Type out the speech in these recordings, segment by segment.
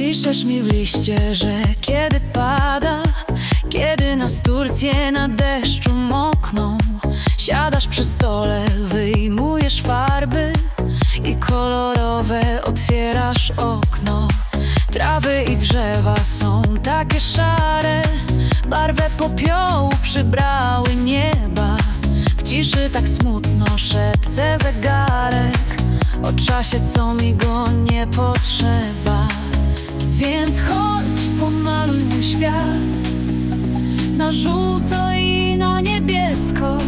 Piszesz mi w liście, że kiedy pada Kiedy nas Turcje na deszczu mokną Siadasz przy stole, wyjmujesz farby I kolorowe otwierasz okno. Trawy i drzewa są takie szare Barwę popiołu przybrały nieba. W ciszy tak smutno szepce zegarek O czasie, co mi go nie potrzeba Więc chodź, pomaluj świat. Na żółto i na niebiesko.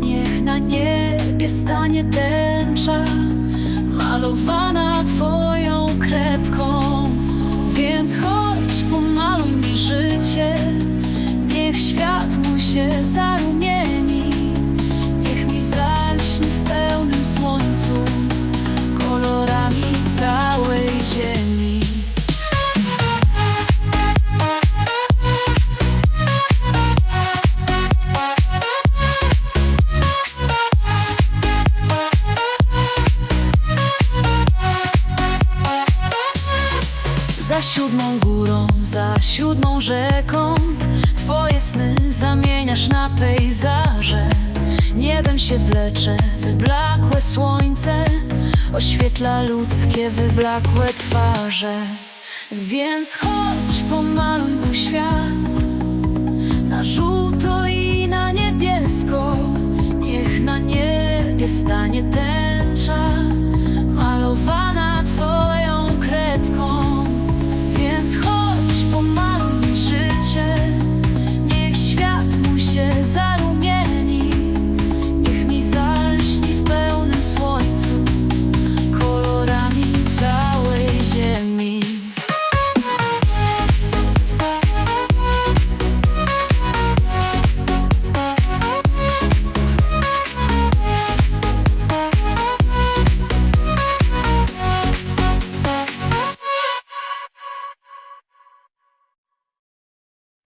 Niech na niebie stanie tęcza Malowana twoją Za siódmą górą, za siódmą rzeką. Twoje sny zamieniasz na pejzaże. Niebem się wlecze wyblakłe słońce Oświetla ludzkie wyblakłe twarze. Więc chodź, pomaluj mój świat Na żółto